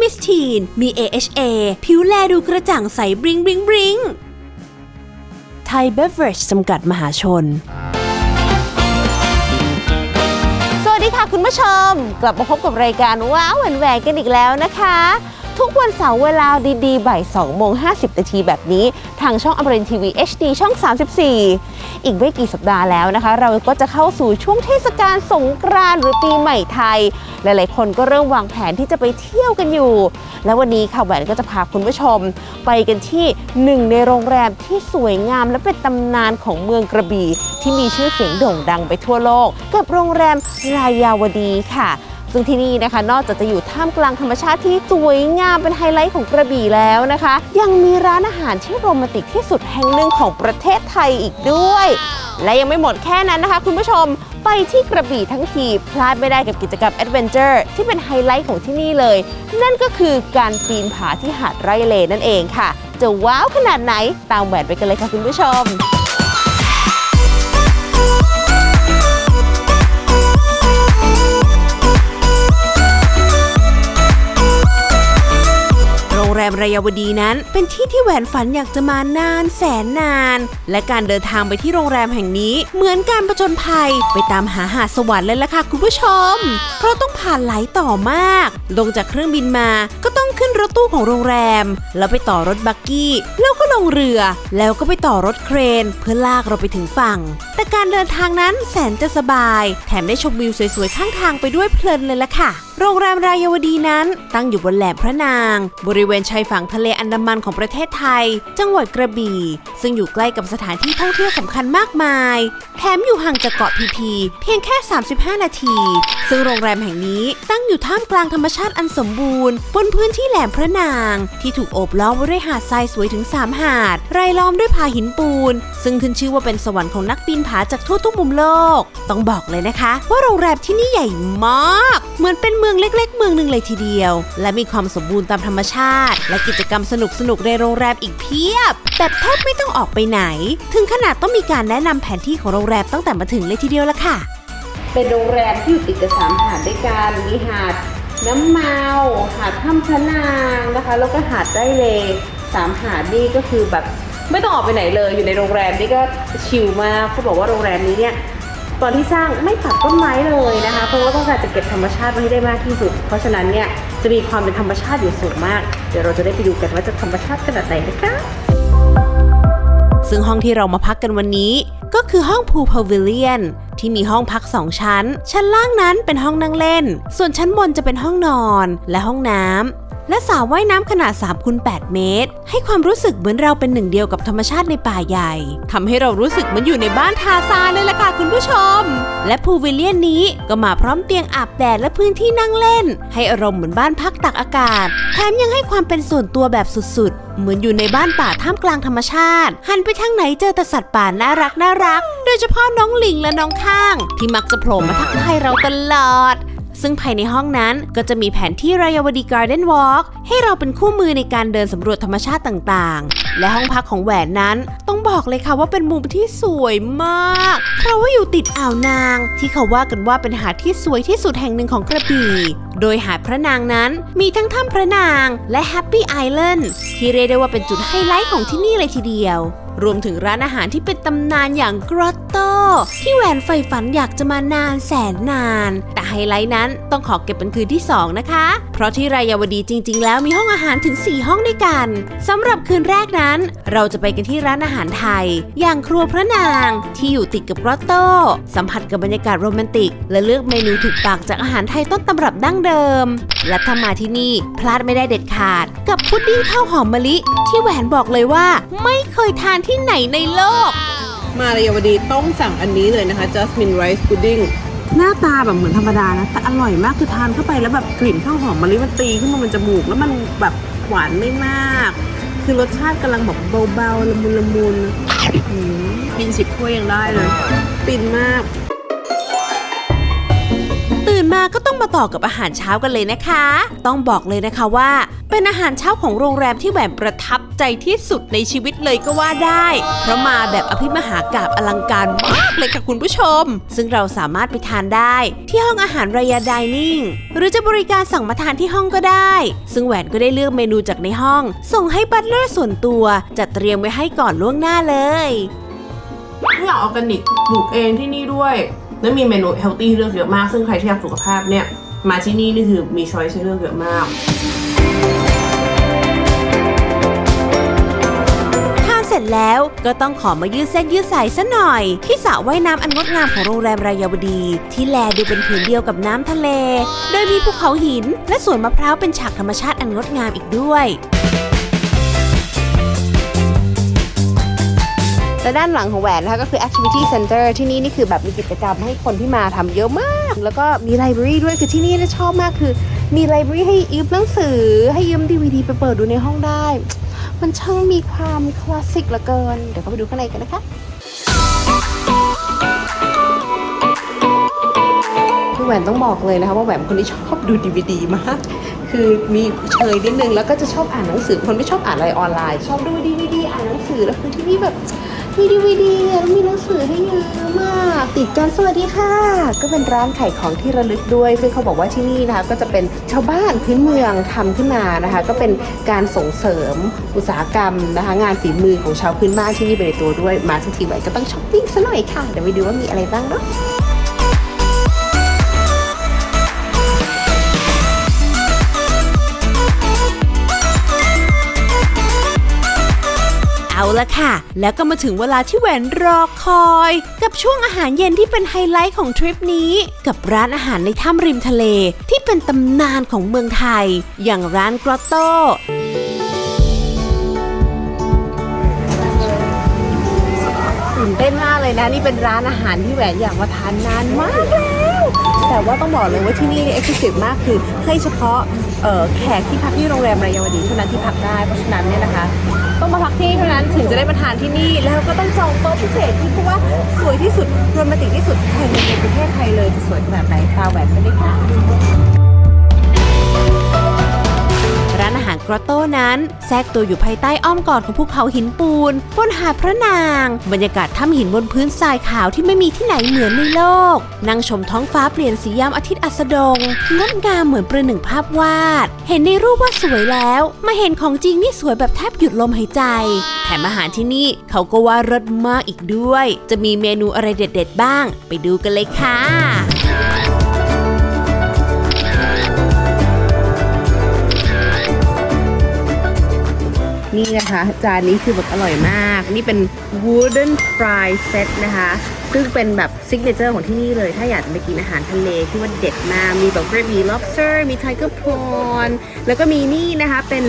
มิสทีนมี AHA ผิวแลดูกระจ่างใสบริงบริงบริงไทยเบเวอร์จจำกัดมหาชน สวัสดีค่ะคุณผู้ชม กลับมาพบกับรายการว้าวแหวนแหวกกันอีกแล้วนะคะ ทุกวันเสาร์เวลาดีๆบ่าย2โมง50นาทีแบบนี้ ทางช่องอมรินทีวี HD ช่อง 34 อีกไม่กี่สัปดาห์แล้วนะคะ เราก็จะเข้าสู่ช่วงเทศกาลสงกรานต์หรือปีใหม่ไทย หลายๆ คนก็เริ่มวางแผนที่จะไปเที่ยวกันอยู่ และวันนี้ค่ะแหวนก็จะพาคุณผู้ชม ไปกันที่หนึ่งในโรงแรมที่สวยงามและเป็นตำนานของเมืองกระบี่ที่มีชื่อเสียงโด่งดังไปทั่วโลก กับโรงแรมรายาวดีค่ะ ซึ่งที่นี่นะคะ นอกจากจะอยู่ท่ามกลางธรรมชาติที่สวยงามเป็นไฮไลท์ของกระบี่แล้วนะคะ ยังมีร้านอาหารที่โรแมนติกที่สุดแห่งหนึ่งของประเทศไทยอีกด้วย และยังไม่หมดแค่นั้นนะคะ คุณผู้ชมไปที่กระบี่ทั้งทีพลาดไม่ได้กับกิจกรรมแอดเวนเจอร์ที่เป็นไฮไลท์ของที่นี่เลย นั่นก็คือการปีนผาที่หาดไร่เลนั่นเองค่ะ จะว้าวขนาดไหนตามแหวนไปกันเลยค่ะคุณผู้ชม มรายาวดีนั้น เป็นที่ที่แหวนฝันอยากจะมานานแสนนาน และการเดินทางไปที่โรงแรมแห่งนี้ เหมือนการประจนภัยไปตามหาหาดสวรรค์เลยล่ะค่ะคุณผู้ชม เพราะต้องผ่านหลายต่อมาก ลงจากเครื่องบินมาก็ต้องขึ้นรถตู้ของโรงแรม แล้วไปต่อรถบักกี้แล้วก็ลงเรือ แล้วก็ไปต่อรถเครน เพื่อลากเราไปถึงฝั่ง แต่การเดินทางนั้นแสนจะสบาย แถมได้ชมวิวสวยๆข้างทางไปด้วยเพลินเลยล่ะค่ะ โรงแรมรายวดีนั้นตั้งอยู่บนแหลมพระนาง บริเวณชายฝั่งทะเลอันดามันของประเทศไทย จังหวัดกระบี่ ซึ่งอยู่ใกล้กับสถานที่ท่องเที่ยวสำคัญมากมาย แถมอยู่ห่างจากเกาะพีพีเพียงแค่ 35 นาที ซึ่งโรงแรมแห่งนี้ตั้งอยู่ท่ามกลางธรรมชาติอันสมบูรณ์ บนพื้นที่แหลมพระนาง ที่ถูกโอบล้อมไว้ด้วยหาดทรายสวยถึง 3 หาดรายล้อมด้วยผาหินปูน ซึ่งขึ้นชื่อว่าเป็นสวรรค์ของนักปีนผาจากทั่วทุกมุมโลก ต้องบอกเลยนะคะ ว่าโรงแรมที่นี่ใหญ่มาก เหมือนเป็นเมืองเล็ก ๆ เมืองหนึ่งเลยทีเดียว และมีความสมบูรณ์ตามธรรมชาติ และกิจกรรมสนุกๆในโรงแรมอีกเพียบแบบแทบไม่ต้องออกไปไหน ถึงขนาดต้องมีการแนะนำแผนที่ของโรงแรมตั้งแต่มาถึงเลยทีเดียวละค่ะ เป็นโรงแรมที่อยู่ติดกับสามหาดด้วยกันมีหาดน้ำเมา หาดถ้ำพะนางนะคะ แล้วก็หาดไร่เลสามหาดนี่ก็คือแบบไม่ต้องออกไปไหนเลยอยู่ในโรงแรมนี่ก็ชิลมากเขาบอกว่าโรงแรมนี้เนี่ย ตอนที่สร้างไม่ตัดต้นไม้เลยนะคะ เพราะว่าต้องการจะเก็บธรรมชาติไว้ให้ได้มากที่สุด เพราะฉะนั้นเนี่ยจะมีความเป็นธรรมชาติอยู่สูงมาก เดี๋ยวเราจะได้ไปดูกันว่าจะธรรมชาติขนาดไหนนะคะซึ่งห้องที่เรามาพักกันวันนี้ ก็คือห้องพูพาวิเลียนที่มีห้องพัก2ชั้น ชั้นล่างนั้นเป็นห้องนั่งเล่น ส่วนชั้นบนจะเป็นห้องนอนและห้องน้ำ และสระว่ายน้ำขนาด3คูณ8เมตร ให้ความรู้สึกเหมือนเราเป็นหนึ่งเดียวกับธรรมชาติในป่าใหญ่ทำให้เรารู้สึกเหมือนอยู่ในบ้านทาซานเลยล่ะค่ะคุณผู้ชม และพูวิลเลียนนี้ก็มาพร้อมเตียงอาบแดดและพื้นที่นั่งเล่น ให้อารมณ์เหมือนบ้านพักตักอากาศแถมยังให้ความเป็นส่วนตัวแบบสุดๆ เหมือนอยู่ในบ้านป่าท่ามกลางธรรมชาติ หันไปทางไหนเจอแต่สัตว์ป่าน่ารักน่ารัก โดยเฉพาะน้องลิงและน้องข้าง ที่มักจะโผล่มาทักทายเราตลอด ซึ่งภายในห้องนั้นก็จะมีแผนที่รายาวดีการ์เด้นวอล์กให้เราเป็นคู่มือในการเดินสำรวจธรรมชาติต่างๆ และห้องพักของแหวนนั้น ต้องบอกเลยค่ะว่าเป็นมุมที่สวยมาก เพราะว่าอยู่ติดอ่าวนาง ที่เขาว่ากันว่าเป็นหาดที่สวยที่สุดแห่งหนึ่งของกระบี่ โดยหาดพระนางนั้นมีทั้งถ้ำพระนางและแฮปปี้ไอแลนด์ที่เรียกได้ว่าเป็นจุดไฮไลท์ของที่นี่เลยทีเดียวรวมถึงร้านอาหารที่เป็นตำนานอย่างกรอตโตที่แหวนใฝ่ฝันอยากจะมานานแสนนาน แต่ไฮไลท์นั้นต้องขอเก็บเป็นคืนที่ 2 นะคะ เพราะที่รายาวดีจริง ๆ แล้วมีห้องอาหารถึง 4 ห้องด้วยกันสำหรับคืนแรกนั้น เราจะไปกันที่ร้านอาหารไทย อย่างครัวพระนางที่อยู่ติดกับกรอตโตสัมผัสกับบรรยากาศโรแมนติก และเลือกเมนูถูกปากจากอาหารไทยต้นตำรับดั้งเดิม และถ้ามาที่นี่พลาดไม่ได้เด็ดขาด กับพุดดิ้งข้าวหอมมะลิ ที่แหวนบอกเลยว่า ไม่เคยทานที่ไหนในโลก มาเรียวดีต้องสั่งอันนี้เลยนะคะ Jasmine Rice Pudding หน้าตาแบบเหมือนธรรมดานะ แต่อร่อยมากคือทานเข้าไปแล้วแบบกลิ่นข้าวหอมมะลิมันตีขึ้นมามันจมูกแล้วมันแบบหวานไม่มาก คือรสชาติกำลังแบบเบาๆละมุนละมุนอืมกินสิบถ้วยยังได้เลย ปินมาก ตื่นมาก็ต้องมาต่อกับอาหารเช้ากันเลยนะคะ ต้องบอกเลยนะคะว่า เป็นอาหารเช้าของโรงแรมที่แหวนประทับใจที่สุดในชีวิตเลยก็ว่าได้ เพราะมาแบบอภิมหากาบอลังการมากเลยค่ะคุณผู้ชม ซึ่งเราสามารถไปทานได้ ที่ห้องอาหารรายาดิเนิ่งหรือจะบริการสั่งมาทานที่ห้องก็ได้ ซึ่งแหวนก็ได้เลือกเมนูจากในห้อง ส่งให้บัตเลอร์ส่วนตัวจัดเตรียมไว้ให้ก่อนล่วงหน้าเลยทุกอย่างออร์แกนิกปลูกเองที่นี่ด้วย แล้วมีเมนูเฮลตี้เลือกเยอะมาก ซึ่งใครที่อยากสุขภาพเนี่ย มาที่นี่นี่คือมีช้อยให้เลือกเยอะมากทานเสร็จแล้วก็ต้องขอมายืดเส้นยืดสายซะหน่อย ที่สระว่ายน้ำอันงดงามของโรงแรมรายาวดี ที่แลดูเป็นผืนเดียวกับน้ำทะเล โดยมีภูเขาหิน และสวนมะพร้าวเป็นฉากธรรมชาติอันงดงามอีกด้วย และด้านหลังของแหวนนะคะก็คือ activity center ที่นี่นี่คือแบบมีกิจกรรมให้คนที่มาทำเยอะมาก แล้วก็มี library ด้วยคือที่นี่นี่ยชอบมากคือ มี library ให้ยืมหนังสือ ให้ยืม DVD ไปเปิดดูในห้องได้ มันช่างมีความคลาสสิกเหลือเกิน เดี๋ยวก็ไปดูข้างในกันนะคะคือแหวนต้องบอกเลยนะคะว่าแหวนเป็นคนที่ชอบดู DVD มาก คือมีเชยนิดนึงแล้วก็จะชอบอ่านหนังสือ คนไม่ชอบอ่านอะไรออนไลน์ ชอบดู DVD อ่านหนังสือแล้วคือที่นี่แบบ มีดีวีดีแล้วมีหนังสือให้เยอะมาก ติดกันสวัสดีค่ะ ก็เป็นร้านขายของที่ระลึกด้วย ซึ่งเขาบอกว่าที่นี่นะคะก็จะเป็นชาวบ้านพื้นเมืองทำขึ้นมานะคะ ก็เป็นการส่งเสริมอุตสาหกรรมนะคะ งานฝีมือของชาวพื้นบ้านที่นี่ไปในตัวด้วย มาสักทีไหวก็ต้องช้อปปิ้งซะหน่อยค่ะ เดี๋ยวไปดูว่ามีอะไรบ้างเนาะ ละค่ะ แล้วก็มาถึงเวลาที่แหวนรอคอย กับช่วงอาหารเย็นที่เป็นไฮไลท์ของทริปนี้ กับร้านอาหารในถ้ำริมทะเลที่เป็นตำนานของเมืองไทย อย่างร้านกรอตโต้ตื่นเต้นมากเลยนะ นี่เป็นร้านอาหารที่แหวนอยากมาทานนานมากแล้ว แต่ว่าต้องบอกเลยว่าที่นี่เอ็กซ์คลูซีฟมากคือให้เฉพาะแขกที่พักที่โรงแรมรายาวดีเท่านั้นที่พักได้เพราะฉะนั้นเนี่ยนะคะ ต้องมาพักที่เท่านั้นถึงจะได้มาทานที่นี่ แล้วก็ต้องจองโต๊ะพิเศษที่เพราะว่าสวยที่สุดโรแมนติกที่สุดแห่งหนึ่งในประเทศไทยเลยจะสวยขนาดไหนตาแหวนไปได้ค่ะานอาหารกรอตโต้นั้น แทรกตัวอยู่ภายใต้อ้อมกอดของภูเขาหินปูน บนหาดพระนาง บรรยากาศถ้ำหินบนพื้นทรายขาวที่ไม่มีที่ไหนเหมือนในโลก นั่งชมท้องฟ้าเปลี่ยนสียามอาทิตย์อัสดง งดงามเหมือนประหนึ่งภาพวาด เห็นในรูปว่าสวยแล้ว มาเห็นของจริงนี่สวยแบบแทบหยุดลมหายใจ แถมอาหารที่นี่เขาก็ว่ารสมากอีกด้วย จะมีเมนูอะไรเด็ด ๆ บ้าง ไปดูกันเลยค่ะ นี่นะคะ จานนี้คือแบบอร่อยมาก นี่เป็น wooden fry set นะคะ ซึ่งเป็นแบบซิกเนเจอร์ของที่นี่เลย ถ้าอยากจะไปกินอาหารทะเลที่ว่าเด็ดมาก มีแบบ gravy lobster มี tiger prawn แล้วก็มีนี่นะคะ เป็น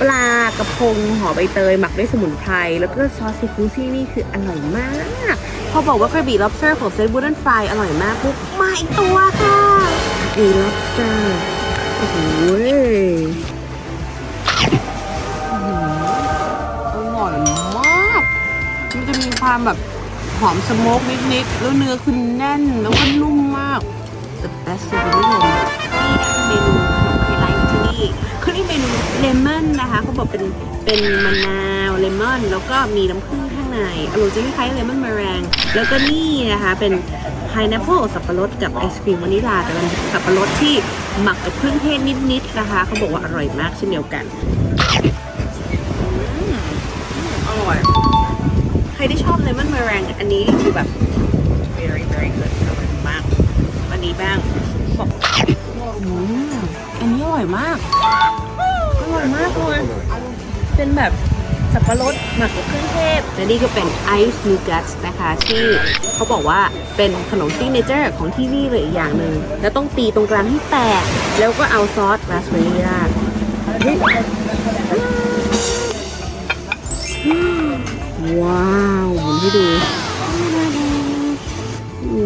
ปลากระพงห่อใบเตย หมักด้วยสมุนไพร แล้วก็ซอสซีฟู้ดที่นี่คืออร่อยมากพอบอกว่า gravy lobster ของ set wooden fry อร่อยมากปุ๊บมาอีกตัวค่ะมี lobster โอ้โห ความแบบหอมสโมกนิดๆ แล้วเนื้อคือแน่นแล้วก็นุ่มมาก the best เลยคุณผู้ชมนี่นเมนูขนมไฮไลท์ที่นี่คือนี่เมนูเลมอนนะคะเขาบอกเป็นเป็นมะนาวเลมอนแล้วก็มีน้ำผึ้งข้างในอร่อยจะคล้ายๆเลมอนมะแรงแล้วก็นี่นะคะเป็น pineapple สับปะรดกับไอศครีมวานิลาแต่เป็นสับปะรดที่หมักกับเครื่องเทศนิดๆนะคะเขาบอกว่าอร่อยมากเช่นเดียวกันอร่อย ครที่ชอบเลมอนเมอแรงอันนี้คือแบบ very very good อร่อยมากอันนี้บ้างบอกอืมอันนี้อร่อยมาก อร่อยมากเลยเป็นแบบสับปะรดหมักกับเครื่องเทศ และนี่ก็เป็นไอซ์นูกัสนะคะที่เขาบอกว่าเป็นขนมซิกเนเจอร์ของที่นี่เลยอีกอย่างหนึ่งแล้วต้องตีตรงกลางให้แตก แล้วก็เอาซอสราสเบอร์รี่ราด ว้าวหมุนให้ดู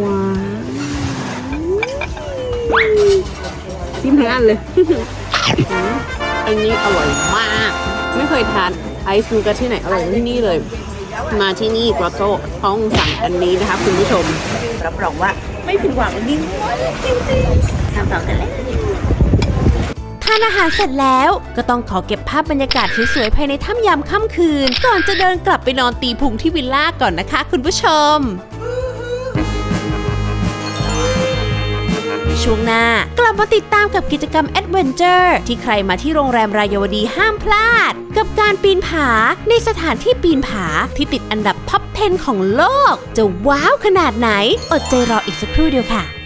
ว้าวจิ้มทั้งอันเลย อันนี้อร่อยมาก ไม่เคยทานไอซ์นูกัสที่ไหนอร่อยที่นี่เลย มาที่นี่กรอโต้ต้องสั่งอันนี้นะคะคุณผู้ชม รับรองว่าไม่ผิดหวังจริงจริงๆทำต่อกันเลยานอาหารเสร็จแล้วก็ต้องขอเก็บภาพบรรยากาศสวยๆภายในถ้ำยามค่ำคืน ก่อนจะเดินกลับไปนอนตีพุงที่วิลล่าก่อนนะคะ คุณผู้ชม ช่วงหน้ากลับมาติดตามกับกิจกรรมแอดเวนเจอร์ที่ใครมาที่โรงแรมรายาวดีห้ามพลาด กับการปีนผาในสถานที่ปีนผาที่ติดอันดับท็อป10ของโลก จะว้าวขนาดไหน อดใจรออีกสักครู่เดียวค่ะ